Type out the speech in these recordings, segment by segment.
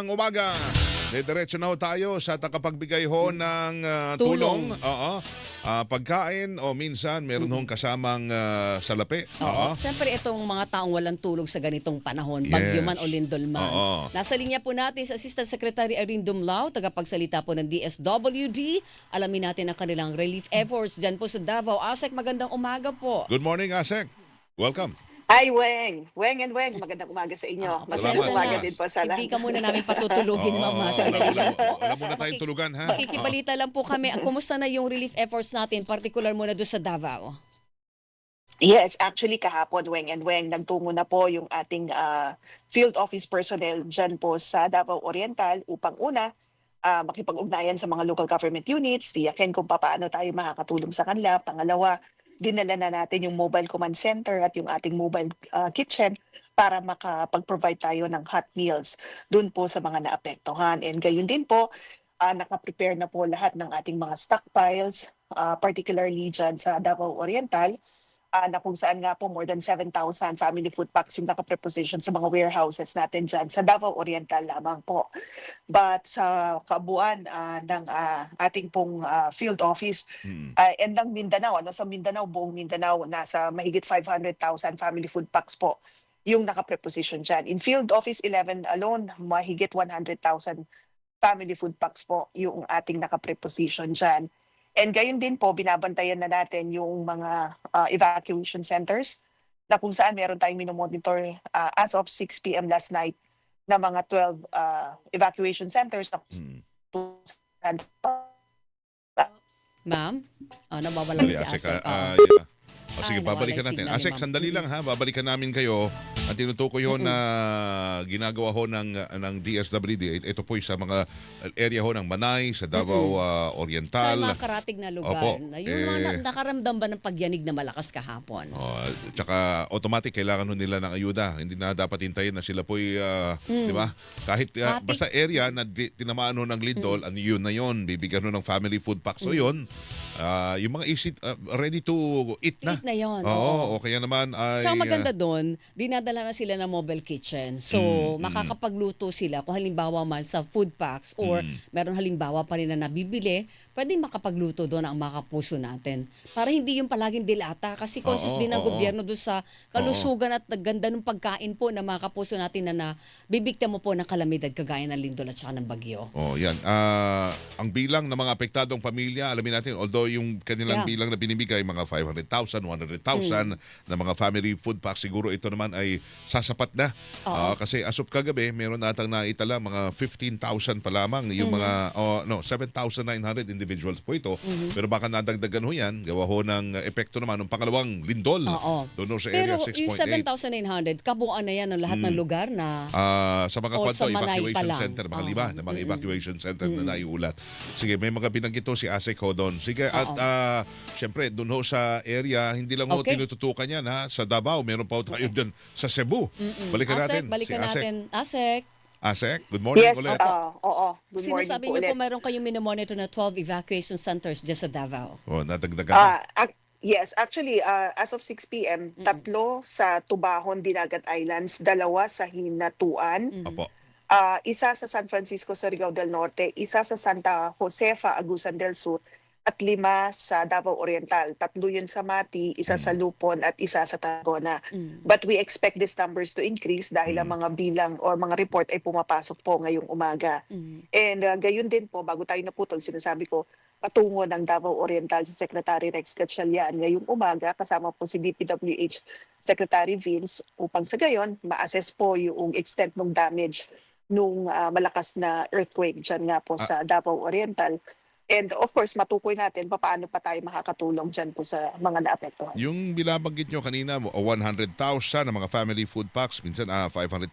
Magandang umaga. Diretso na tayo sa takapagbigay ho ng ah, tulong. Tulong. Oo. Ah, pagkain o minsan meron hong kasamang ah, salapi. Oo. Oo. Siyempre itong mga taong walang tulog sa ganitong panahon, Yes. bagyo man o lindol man. Oo. Nasa linya po natin si Assistant Secretary Irene Dumlao, tagapagsalita po ng DSWD. Alamin natin ang kanilang relief efforts dyan po sa Davao. Asek, magandang umaga po. Good morning, Asek. Welcome. Hi, Weng. Weng and Weng, magandang umaga sa inyo. Magandang Salamat. umaga na. din po sa Hindi lahat. ka muna namin patutulugin, Oo, Mama. Sandali wala- lang po. Wala muna tayong tulugan, ha? Makikibalita lang po kami. Kumusta na yung relief efforts natin, particular muna doon sa Davao? Yes, actually kahapon, Weng and Weng, nagtungo na po yung ating ah, field office personnel dyan po sa Davao Oriental upang una, ah, makipag-ugnayan sa mga local government units, tiyakin kung paano tayo makakatulong sa kanila. Pangalawa, dinala na natin yung mobile command center at yung ating mobile ah, kitchen para makapag-provide tayo ng hot meals dun po sa mga naapektuhan. And gayon din po, ah, nakaprepare na po lahat ng ating mga stockpiles, ah, particularly dyan sa Davao Oriental, na kung saan nga po more than 7,000 family food packs yung nakapreposition sa mga warehouses natin dyan sa Davao Oriental lamang po. But sa kabuuan ah, ng ah, ating pong ah, field office, Mm. uh, and ng Mindanao, ano, sa Mindanao, buong Mindanao, nasa mahigit 500,000 family food packs po yung nakapreposition dyan. In Field Office 11 alone, mahigit 100,000 family food packs po yung ating nakapreposition dyan. And gayon din po, binabantayan na natin yung mga uh, evacuation centers na kung saan meron tayong minomonitor uh, as of 6 p.m. last night na mga 12 uh, evacuation centers na kung Mm. saan Ma'am? Oh, nabawalan Dali, si Asek. Ah, ah, yeah. O, sige, Ah, babalikan natin. Asek, sandali lang ha. Babalikan namin kayo. Ang tinutukoy ho na ginagawa ho ng, ng DSWD, ito po sa mga area ho ng Manay, sa Davao ah, Sa Oriental. mga karatig na lugar. Opo. Na yung mga Eh, na- nakaramdam ba ng pagyanig na malakas kahapon? Oh, tsaka automatic kailangan ho nila ng ayuda. Hindi na dapat hintayin na sila po'y, ah, Mm. di ba? Kahit ah, basta area na di, tinamaan ho ng lindol, ano yun na yun, bibigyan ho ng family food pack. So yun, ah, yung mga easy, ah, ready to eat na. Eat na yon. Oo, o kaya naman ay... So, ang ah, maganda doon, dinadala na sila ng mobile kitchen. So, Mm, mm. makakapagluto sila kung halimbawa man sa food packs or Mm. meron halimbawa pa rin na nabibili, pwede makapagluto doon ang mga kapuso natin. Para hindi yung palaging dilata kasi conscious Oo, din ng oo. gobyerno doon sa kalusugan at ganda ng pagkain po ng mga kapuso natin na, na bibigyan mo po ng kalamidad kagaya ng lindol at saka ng bagyo. Oh, yan. Ah, ang bilang ng mga apektadong pamilya, alamin natin, although yung kanilang Yeah. bilang na binibigay, mga 500,000, 100,000 na mga family food pack, siguro ito naman ay sasapat na. Oo. kasi as of kagabi, meron natang naitala mga 15,000 pa lamang. Yung Mm-hmm. mga, oh, no, 7,900 individuals po ito. Pero baka nadagdagan ho yan, gawa ho ng uh, epekto naman ng pangalawang lindol. Oo. Doon ho sa Pero area yung 6.8. 7,900, kabuuan na yan ng lahat ng lugar na Ah, sa mga O, kwanto, sa Manay pa evacuation lang. center, mga Oo. lima na mga evacuation center na naiulat. Sige, may mga binanggit ho si Asek ho doon. Sige, at Oo. ah, syempre, doon ho sa area, hindi lang ho Okay. tinututukan yan ha. Sa Davao, meron pa ho tayo dyan sa Cebu. Balikan Asek, natin. balikan si Asek. natin. Asek, Asek, good morning Yes, ulit. ah, oo. Good morning sinasabi po niyo ulit. po mayroon kayong minomonitor na 12 evacuation centers just sa Davao. Oh, nadagdagan na. Ah, ac- yes, actually, ah, as of 6 p.m., tatlo sa Tubahon, Dinagat Islands, dalawa sa Hinatuan, Opo. ah, isa sa San Francisco, Surigao del Norte, isa sa Santa Josefa, Agusan del Sur, at lima sa Davao Oriental. Tatlo yun sa Mati, isa sa Lupon, at isa sa Tarragona. Mm. But we expect these numbers to increase dahil ang mga bilang or mga report ay pumapasok po ngayong umaga. Mm. And uh, gayon din po, bago tayo naputol, sinasabi ko, patungo ng Davao Oriental si Secretary Rex Gatchalian ngayong umaga kasama po si DPWH Secretary Vince upang sa gayon ma-assess po yung extent ng damage nung uh, malakas na earthquake dyan nga po Ah. sa Davao Oriental. And of course, matukoy natin paano pa tayo makakatulong dyan po sa mga naapektuhan. Yung binabanggit nyo kanina, o 100,000 na mga family food packs, minsan ah, 500,000.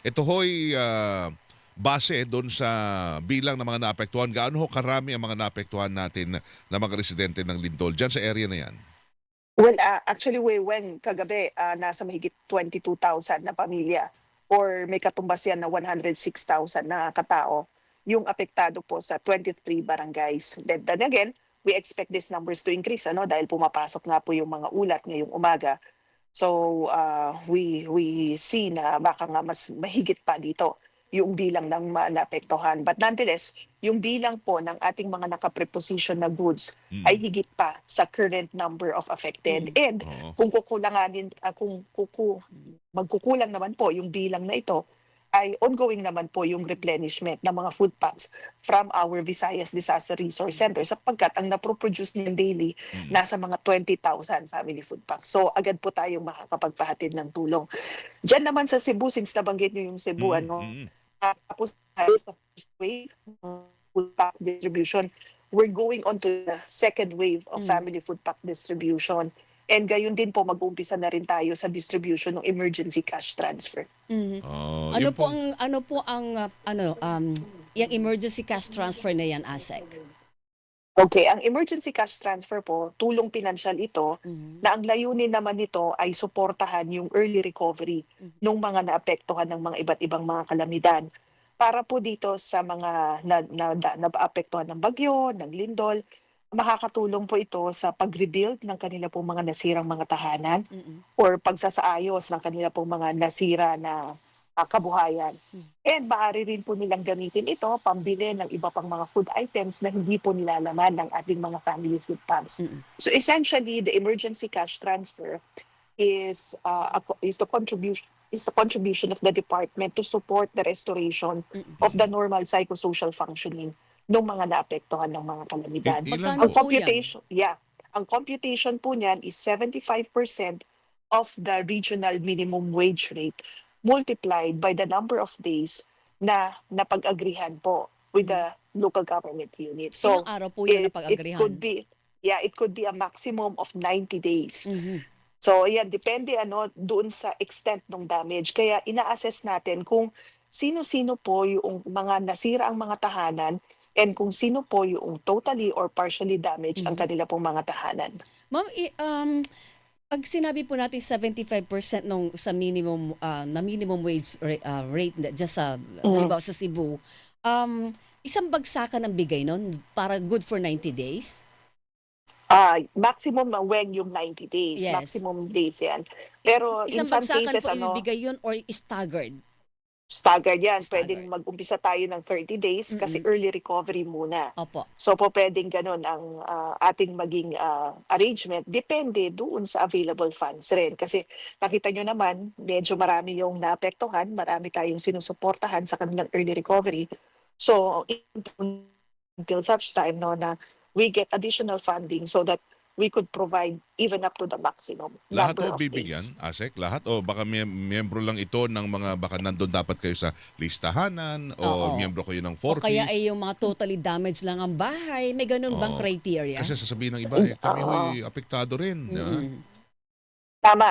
Ito ho'y ah, base doon sa bilang ng mga naapektuhan. Gaano ho karami ang mga naapektuhan natin na mga residente ng Lindol dyan sa area na yan? Well, uh, actually, way when kagabi, uh, nasa mahigit 22,000 na pamilya or may katumbas yan na 106,000 na katao yung apektado po sa 23 barangays. Then, then again, we expect these numbers to increase ano dahil pumapasok nga po yung mga ulat ngayong umaga. So, uh, we we see na baka nga mas mahigit pa dito. yung bilang ng mga naapektuhan. But nonetheless, yung bilang po ng ating mga nakapreposition na goods Mm. ay higit pa sa current number of affected. And Oo. kung kukulanganin, ah, kung kuku, magkukulang naman po yung bilang na ito, ay ongoing naman po yung replenishment ng mga food packs from our Visayas Disaster Resource Center sapagkat ang naproproduce niyan daily Mm. nasa mga 20,000 family food packs. So agad po tayong makakapagpahatid ng tulong. Diyan naman sa Cebu, since nabanggit niyo yung Cebu, Mm, ano, mm, tapos tayo sa first wave food pack distribution, we're going on to the second wave of Mm. family food pack distribution. And gayon din po mag-uumpisa na rin tayo sa distribution ng emergency cash transfer. Mhm. Oh, Ano yun po ang ano po ang uh, ano um yung emergency cash transfer na yan, ASEC? Okay, ang emergency cash transfer po, tulong pinansyal ito Mhm. na ang layunin naman nito ay suportahan yung early recovery Mhm. ng mga naapektuhan ng mga iba't ibang mga kalamidad. Para po dito sa mga na, na, na, naapektuhan ng bagyo, ng lindol, makakatulong po ito sa pag-rebuild ng kanila pong mga nasirang mga tahanan Mhm. or pagsasaayos ng kanila pong mga nasira na ah, kabuhayan. Hmm. And maaari rin po nilang gamitin ito pambili ng iba pang mga food items na hindi po nilalaman ng ating mga family food packs. Mhm. So essentially, the emergency cash transfer is uh, a is the contribution is the contribution of the department to support the restoration Mhm. of the normal psychosocial functioning ng mga naapektuhan ng mga kalamidad. Ilan Ang po? yan? computation, yeah. Ang computation po niyan is 75% of the regional minimum wage rate multiplied by the number of days na napag-agrihan po with the local government unit. So, Ilang araw po na it, it pag-agrihan? could be yeah, it could be a maximum of 90 days. Mhm. So, ayan, depende ano doon sa extent ng damage. Kaya ina-assess natin kung sino-sino po yung mga nasira ang mga tahanan and kung sino po yung totally or partially damaged ang Mhm. kanila pong mga tahanan. Ma'am, um, pag sinabi po natin 75% nung sa minimum ah, na minimum wage ah, rate na dyan sa halimbawa sa Cebu, um, isang bagsakan ng bigay nun para good for 90 days? Ah, maximum na when yung 90 days, Yes. maximum days yan. Pero Isang in some cases po ano, ibibigay yun or staggered? staggered yan. Staggered. Pwedeng mag-umpisa tayo ng 30 days kasi early recovery muna. Opo. So po pwedeng ganun ang ah, ating maging ah, arrangement. Depende doon sa available funds rin. Kasi nakita nyo naman, medyo marami yung naapektuhan, marami tayong sinusuportahan sa kanilang early recovery. So until such time no, na we get additional funding so that we could provide even up to the maximum Lahat o bibigyan, days. ASEC? Lahat? O baka mem- miyembro lang ito ng mga, baka nandun dapat kayo sa listahanan o Oo. miyembro kayo ng O 4 kaya ay yung mga totally damaged lang ang bahay. May ganun bang Oo. criteria? Kasi sasabihin ng iba, eh, kami Oo. ho'y apektado rin. di ba? Mm-mm. Tama.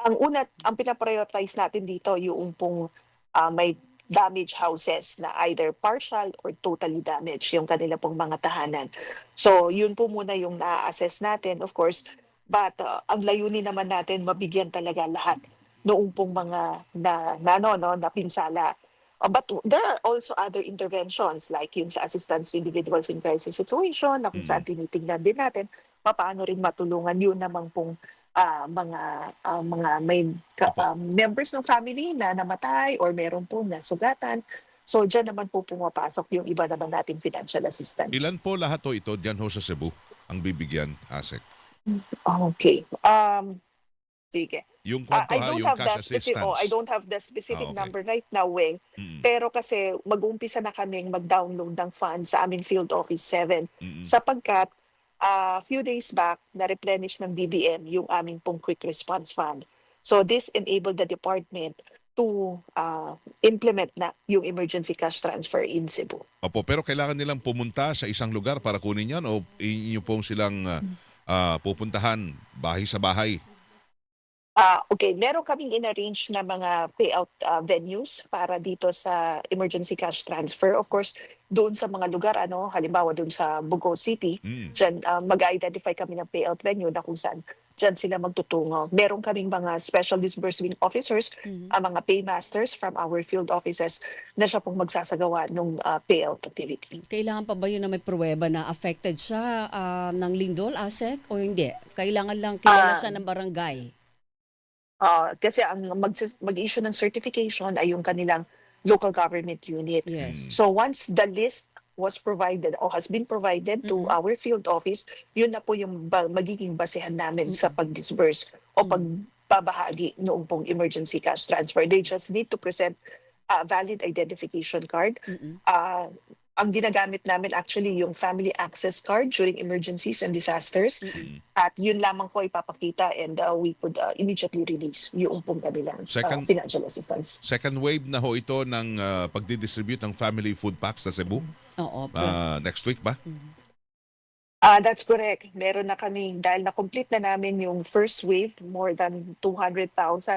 Ang una, ang pinaprioritize natin dito yung pong ah, may damaged houses na either partial or totally damaged yung kanila pong mga tahanan. So, yun po muna yung na-assess natin, of course. But ah, ang layunin naman natin, mabigyan talaga lahat noong pong mga na, na, no, no, na. Uh, but there are also other interventions like yung sa assistance to individuals in crisis situation na kung saan tinitingnan din natin paano rin matulungan yun namang pong ah, mga ah, mga may ah, members ng family na namatay or meron pong nasugatan. So diyan naman po pumapasok yung iba naman nating financial assistance. Ilan po lahat o ito dyan ho sa Cebu ang bibigyan, ASEC? Okay. Um sige. Yung Ah, kwanto I ha, don't yung have cash specific assistance. oh, I don't have the specific Ah, okay. number right now, Weng. Mm, Pero kasi mag-uumpisa na kaming mag-download ng funds sa aming Field Office 7 mm, mm. sapagkat a few days back na-replenish ng DBM yung aming pong Quick Response Fund. So this enabled the department to uh, implement na yung emergency cash transfer in Cebu. Opo, pero kailangan nilang pumunta sa isang lugar para kunin yan o inyo pong silang ah, ah, pupuntahan bahay sa bahay? Ah, okay, meron kaming in-arrange na mga payout uh, venues para dito sa emergency cash transfer. Of course, doon sa mga lugar, ano, halimbawa doon sa Bugo City, Mm. Diyan, uh, mag-identify kami ng payout venue na kung saan dyan sila magtutungo. Meron kaming mga special disbursing officers, Mhm. ang mga paymasters from our field offices na siya pong magsasagawa ng payout activity. Kailangan pa ba yun na may pruweba na affected siya ah, ng lindol, ASEC, o hindi? Kailangan lang kilala Ah. siya ng barangay. Ah, kasi ang mag- mag-issue ng certification ay yung kanilang local government unit. Yes. So once the list was provided or has been provided to Mhm. our field office, yun na po yung ba- magiging basehan namin sa pag-disburse o pagbabahagi noong pong emergency cash transfer. They just need to present a valid identification card. Mm-mm. Uh, ang ginagamit namin actually yung family access card during emergencies and disasters. Mm-mm. At yun lamang po ipapakita and uh, we could uh, immediately release yung pong kanilang uh, Second- financial assistance. Second wave na ho ito ng ah, pagdidistribute ng family food packs sa Cebu. Oo. Ah, next week ba? Ah, that's correct. Meron na kami dahil na-complete na namin yung first wave, more than 200,000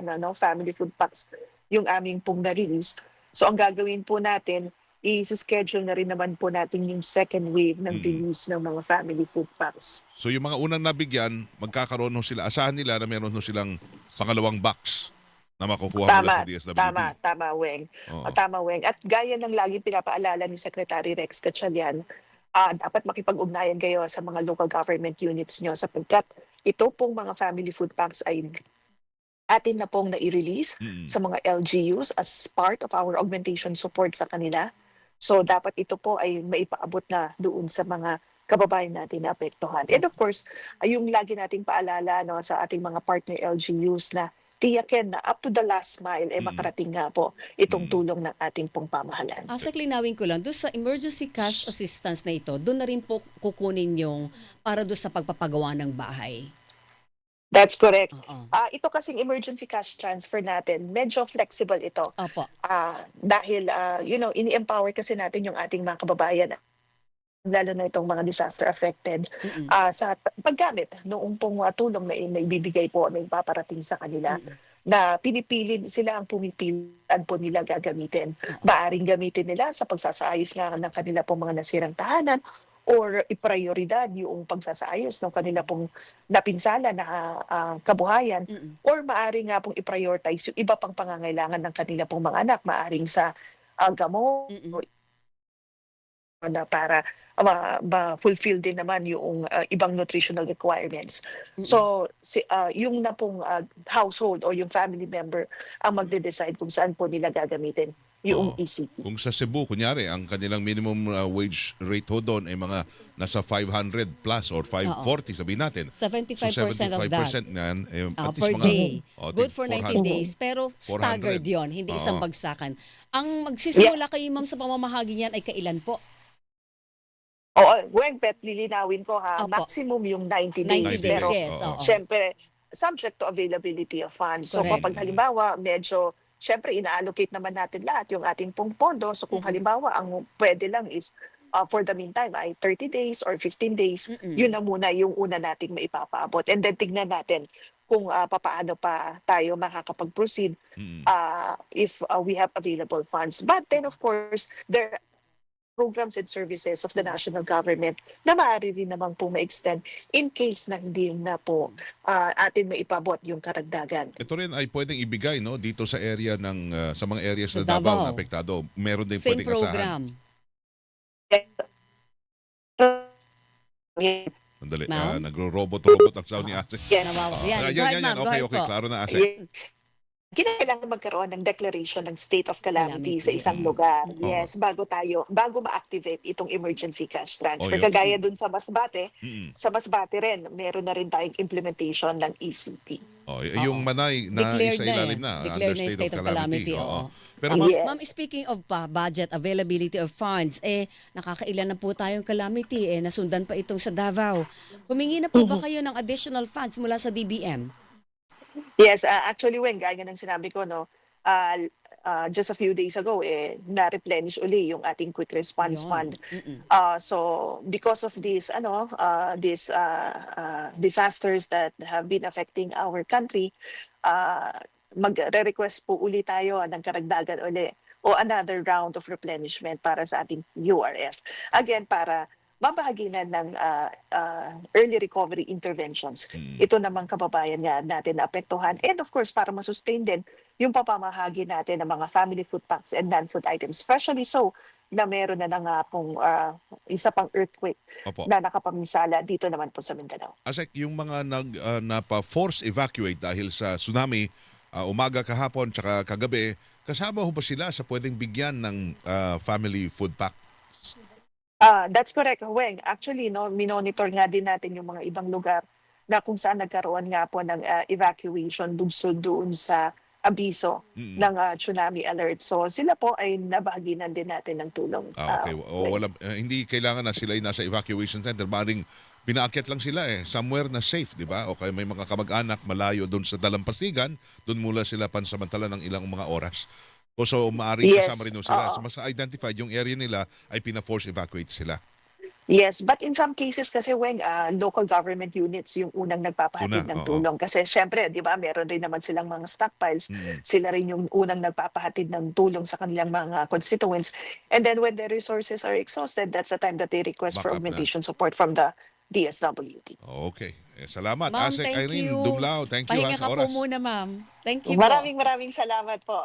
ano, family food packs yung aming pong na-release. So ang gagawin po natin, i-schedule na rin naman po natin yung second wave ng Mm. release ng mga family food packs. So yung mga unang nabigyan, magkakaroon sila, asahan nila na meron silang pangalawang box na makukuha mula sa Tama, DSWD. tama, tama, Weng. Oo. O, tama, Weng. At gaya ng lagi pinapaalala ni Secretary Rex Gatchalian, ah, dapat makipag-ugnayan kayo sa mga local government units nyo sapagkat ito pong mga family food packs ay atin na pong nai-release Mm. sa mga LGUs as part of our augmentation support sa kanila. So dapat ito po ay maipaabot na doon sa mga kababayan natin na apektuhan. And of course, ay yung lagi nating paalala no, sa ating mga partner LGUs na tiyakin na up to the last mile eh Mm. makarating nga po itong Mm. tulong ng ating pong pamahalaan. Ah, sa linawin ko lang, doon sa emergency cash assistance na ito, doon na rin po kukunin yung para doon sa pagpapagawa ng bahay. That's correct. Oo. Ah, ito kasing emergency cash transfer natin, medyo flexible ito. Opo. Ah, dahil ah, you know, ini-empower kasi natin yung ating mga kababayan lalo na itong mga disaster affected Mm-mm. ah, sa t- paggamit noong pong ah, tulong na, na ibibigay po na ipaparating sa kanila Mm-mm. na pinipili sila ang pumipilian po nila gagamitin. Maaring gamitin nila sa pagsasaayos nga ng kanila pong mga nasirang tahanan or iprioridad yung pagsasaayos ng kanila pong napinsala na ah, kabuhayan Mm-mm. or maaring nga pong i-prioritize yung iba pang pangangailangan ng kanila pong mga anak, maaring sa uh, gamot Mm-mm. Na para uh, ma-fulfill din naman yung uh, ibang nutritional requirements. Mm-mm. So, si, uh, yung na pong uh, household or yung family member ang magde-decide kung saan po nila gagamitin yung Oo. ECT. Kung sa Cebu, kunyari, ang kanilang minimum uh, wage rate ho doon ay mga nasa 500 plus or 540 sabihin natin. 75% So of that. 75% niyan, eh, Ah, at least per mga, day. oh, Good for 400. 90 days, pero 400. staggered yon hindi isang Oo. bagsakan. Ang magsisimula kayo, ma'am, sa pamamahagi niyan ay kailan po? Oo, Weng, pet, lilinawin ko ha, Opo. maximum yung 90 days. 90 days, Pero yes. oo. Siyempre, subject to availability of funds. So Correct. kapag halimbawa, medyo, siyempre, ina-allocate naman natin lahat yung ating pong pondo. So kung Mhm. halimbawa, ang pwede lang is uh, for the meantime ay 30 days or 15 days, Mm-mm. yun na muna yung una nating maipapaabot. And then tignan natin kung uh, papaano pa tayo makakapag-proceed Mm. uh, if uh, we have available funds. But then of course, there programs and services of the national government na maaari rin naman po ma-extend in case na hindi na po uh, atin maipabot yung karagdagan. Ito rin ay pwedeng ibigay no dito sa area ng uh, sa mga areas Sa na Davao Davao. na apektado. Meron din Same pwedeng asahan. program. Sandali, Ma'am? ah, nagro-robot-robot ang sound ni Ase. Yes. Nawawa. Ah, Yan, go yan, ahead, yan, ma'am. Go Okay, ahead okay. po. Klaro na, Ase. Yun. Kinailangan magkaroon ng declaration ng state of calamity, Calamity. sa isang Mm. lugar. Mm. Yes, bago tayo, bago ma-activate itong emergency cash transfer. Oh, yun. Kagaya dun sa Masbate, Mm. sa Masbate rin, meron na rin tayong implementation ng ECT. Oh, yung manay na Declared isa na ilalim eh. na, Declared under na yung state, of calamity. Oo. oo. Pero Ah, ma'am, Yes. Ma'am, speaking of pa, budget, availability of funds, eh, nakakailan na po tayong calamity, eh, nasundan pa itong sa Davao. Humingi na po ba Mhm. kayo ng additional funds mula sa DBM? Yes, uh, actually, when gaya ng sinabi ko, no, uh, uh, just a few days ago, eh, na-replenish uli yung ating quick response Yun. fund. Mm-mm. Uh, so, because of these, ano, uh, these uh, uh, disasters that have been affecting our country, uh, magre-request po uli tayo ng karagdagan uli o another round of replenishment para sa ating URF. Again, para mabahaginan ng uh, uh, early recovery interventions Mm. ito namang kababayan nga natin na apektuhan. And of course, para masustain din yung papamahagi natin ng mga family food packs and non-food items. Especially so na meron na na nga pong ah, isa pang earthquake Opo. na nakapaminsala dito naman po sa Mindanao. Asek, yung mga nag uh, napa-force evacuate dahil sa tsunami, uh, umaga kahapon tsaka kagabi, kasama ho ba sila sa pwedeng bigyan ng ah, family food pack? Ah, that's correct, Weng. Actually, no, minonitor nga din natin yung mga ibang lugar na kung saan nagkaroon nga po ng ah, evacuation bugso doon sa abiso Mm. ng ah, tsunami alert. So sila po ay nabaginan din natin ng tulong. Ah, okay. ah, O, wala, eh, hindi kailangan na sila ay nasa evacuation center. Maring pinaakyat lang sila eh. Somewhere na safe, di ba? O kaya may mga kamag-anak malayo doon sa dalampasigan, doon mula sila pansamantala ng ilang mga oras. O so, maaaring Yes, kasama rin sila. oo. So, mas identified yung area nila ay pina-force evacuate sila. Yes, but in some cases kasi Weng, ah, local government units yung unang nagpapahatid Una, ng oo. tulong. Kasi syempre, di ba, meron rin naman silang mga stockpiles. Mm. Sila rin yung unang nagpapahatid ng tulong sa kanilang mga constituents. And then when the resources are exhausted, that's the time that they request for Backup na. augmentation support from the DSWD. Okay. Eh, salamat. Ma'am, Asek thank Irene you. Dumlao. Thank you ha, Pahinga ka oras. po muna, ma'am. Thank you po. Maraming maraming salamat po.